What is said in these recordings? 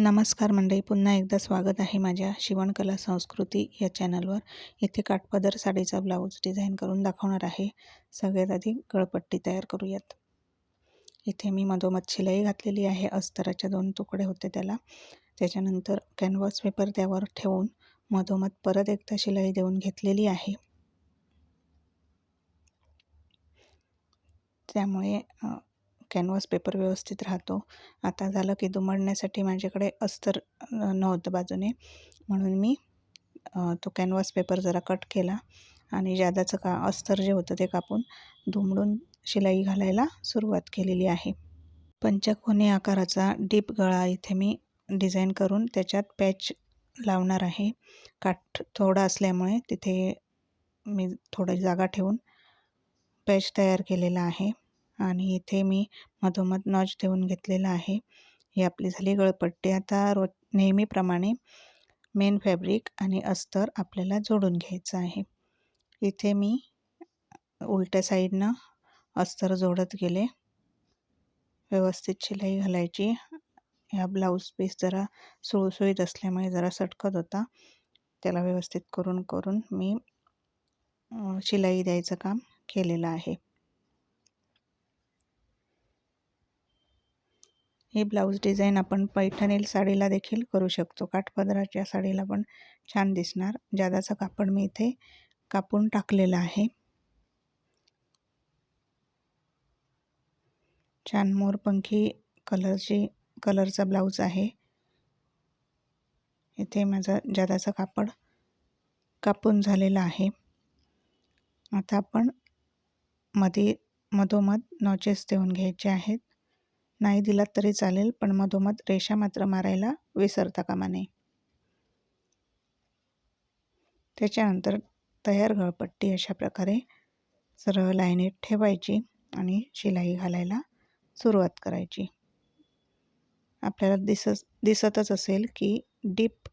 नमस्कार मंडळी पुन्हा एकदा स्वागत आहे माझ्या शिवणकला संस्कृती या चॅनलवर. इथे काठपदर साडीचा ब्लाऊज डिझाईन करून दाखवणार आहे. सगळ्यात आधी गळपट्टी तयार करूयात. इथे मी मधोमध शिलाई घातलेली आहे. अस्तराच्या दोन तुकडे होते त्याला. त्याच्यानंतर कॅनव्हास पेपर त्यावर ठेवून मधोमध परत एकदा शिलाई देऊन घेतलेली आहे. त्यामुळे कॅनव्हास पेपर व्यवस्थित राहतो. आता झालं की दुमडण्यासाठी माझ्याकडे अस्तर नव्हतं बाजूने. म्हणून मी तो कॅनव्हास पेपर जरा कट केला आणि जादाचं का अस्तर जे होतं ते कापून दुमडून शिलाई घालायला सुरुवात केलेली आहे. पंचकोनी आकाराचा डीप गळा इथे मी डिझाईन करून त्याच्यात पॅच लावणार आहे. काठ थोडा असल्यामुळे तिथे मी थोडं जागा ठेवून पॅच तयार केलेला आहे. आणि इथे मी मधोमध नॉच देऊन घेतलेला आहे. ही आपली झाली गळपट्टी. आता रोज नेहमीप्रमाणे मेन फॅब्रिक आणि अस्तर आपल्याला जोडून घ्यायचं आहे. इथे मी उलट्या साईडनं अस्तर जोडत गेले. व्यवस्थित शिलाई घालायची. ह्या ब्लाऊज पीस जरा सुळसुळीत असल्यामुळे जरा सटकत होता. त्याला व्यवस्थित करून करून मी शिलाई द्यायचं काम केलेलं आहे. ही ब्लाऊज डिझाईन आपण पैठणील साडीला देखील करू शकतो. काठपदराच्या साडीला पण छान दिसणार. जादाचं कापड मी इथे कापून टाकलेलं आहे. छान मोरपंखी कलरची कलरचा ब्लाऊज आहे. इथे माझं जादाचं कापड कापून झालेलं आहे. आता आपण मध्ये मधोमध नॉचेस देऊन घ्यायचे आहेत. नाही दिलात तरी चालेल पण मधोमध रेषा मात्र मारायला विसरता कामा नये. त्याच्यानंतर तयार गळपट्टी अशा प्रकारे सरळ लाईनीत ठेवायची आणि शिलाई घालायला सुरुवात करायची. आपल्याला दिसत दिसतच असेल की डीप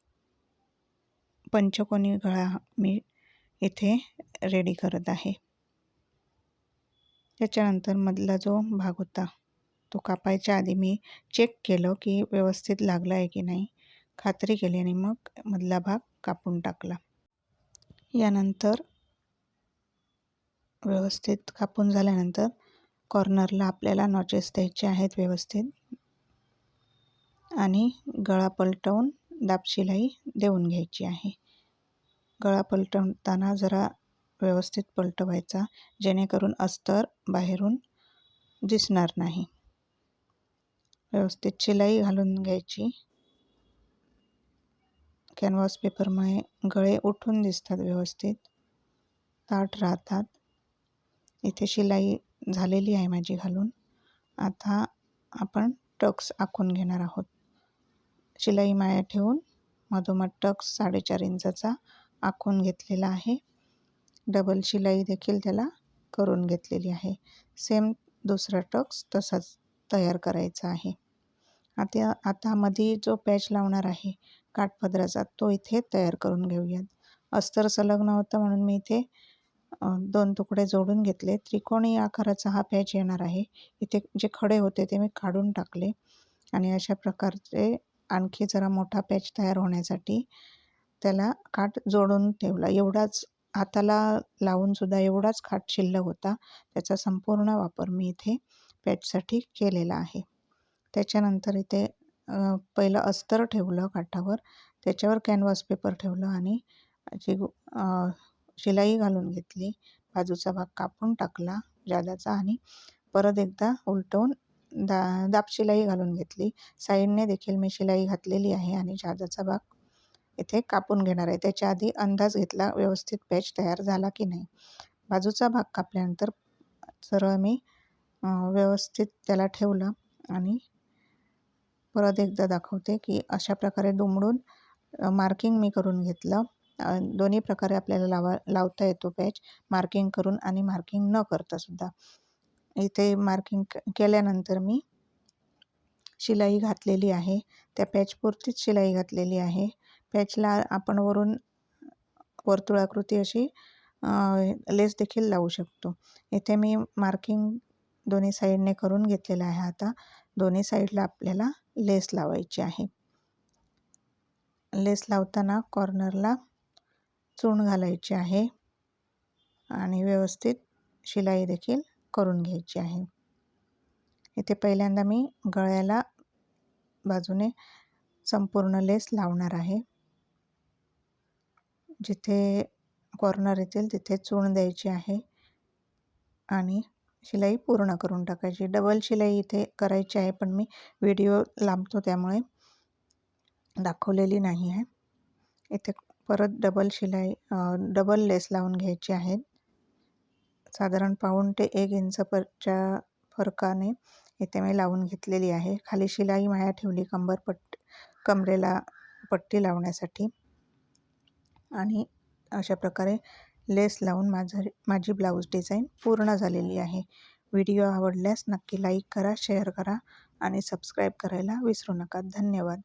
पंचकोनी गळा मी इथे रेडी करत आहे. त्याच्यानंतर मधला जो भाग होता तो कापायच्या आधी मी चेक केलं की व्यवस्थित लागला आहे की नाही. खात्री केली आणि मग मधला भाग कापून टाकला. यानंतर व्यवस्थित कापून झाल्यानंतर कॉर्नरला आपल्याला नॉचेस द्यायचे आहेत व्यवस्थित. आणि गळा पलटवून दाबशिलाई देऊन घ्यायची आहे. गळा पलटवताना जरा व्यवस्थित पलटवायचा जेणेकरून अस्तर बाहेरून दिसणार नाही. व्यवस्थित शिलाई घालून घ्यायची. कॅनव्हास पेपरमुळे गळे उठून दिसतात व्यवस्थित. ताट राहतात. इथे शिलाई झालेली आहे माझी घालून. आता आपण टक्स आखून घेणार आहोत. शिलाई माया ठेवून मधोमध टक्स साडेचार इंचाचा आखून घेतलेला आहे. डबल शिलाई देखील त्याला करून घेतलेली आहे. सेम दुसरा टक्स तसाच तयार करायचा आहे. आता आता मध्ये जो पॅच लावणार आहे काठपदराचा तो इथे तयार करून घेऊयात. अस्तर संलग्न होतं म्हणून मी इथे दोन तुकडे जोडून घेतले. त्रिकोणी आकाराचा हा पॅच येणार आहे. इथे जे खडे होते ते मी काढून टाकले. आणि अशा प्रकारचे आणखी जरा मोठा पॅच तयार होण्यासाठी त्याला काठ जोडून ठेवला. एवढाच हाताला लावूनसुद्धा एवढाच काठ शिल्लक होता. त्याचा संपूर्ण वापर मी इथे पॅचसाठी केलेला आहे. त्याच्यानंतर इथे पहिलं अस्तर ठेवलं काठावर. त्याच्यावर कॅनव्हास पेपर ठेवलं आणि जी शिलाई घालून घेतली. बाजूचा भाग कापून टाकला जादाचा आणि परत एकदा उलटवून दा दाब शिलाई घालून घेतली. साईडने देखील मी शिलाई घातलेली आहे आणि जादाचा भाग इथे कापून घेणार आहे. त्याच्या आधी अंदाज घेतला व्यवस्थित पॅच तयार झाला की नाही. बाजूचा भाग कापल्यानंतर सरळ मी व्यवस्थित त्याला ठेवलं आणि परत एकदा दाखवते की अशा प्रकारे दुमडून मार्किंग मी करून घेतलं. दोन्ही प्रकारे आपल्याला लावा लावता येतो पॅच मार्किंग करून आणि मार्किंग न करतासुद्धा इथे मार्किंग केल्यानंतर मी शिलाई घातलेली आहे. त्या पॅचपुरतीच शिलाई घातलेली आहे. पॅचला आपण वरून वर्तुळाकृती अशी लेस देखील लावू शकतो. इथे मी मार्किंग दोन्ही साईडने करून घेतलेला आहे आता. दोन्ही साईडला आपल्याला लेस लावायची आहे. लेस लावताना कॉर्नरला चून घालायची आहे. आणि व्यवस्थित शिलाई देखील करून घ्यायची आहे. इथे पहिल्यांदा मी गळ्याला बाजूने संपूर्ण लेस लावणार आहे. जिथे कॉर्नर येतील तिथे चूण द्यायची आहे. आणि शिलाई पूर्ण करून टाकायची. डबल शिलाई इथे करायची आहे पण मी व्हिडिओ लांबतो त्यामुळे दाखवलेली नाही आहे. इथे परत डबल शिलाई डबल लेस लावून घ्यायची आहे साधारण पाऊण ते एक इंच परच्या फरकाने इथे मी लावून घेतलेली आहे. खाली शिलाई माया ठेवली कंबर पट कमरेला पट्टी लावण्यासाठी. आणि अशा प्रकारे लेस लावून माझं माझी ब्लाऊज डिझाईन पूर्ण झालेली आहे. व्हिडिओ आवडल्यास नक्की लाईक करा शेअर करा आणि सबस्क्राईब करायला विसरू नका. धन्यवाद.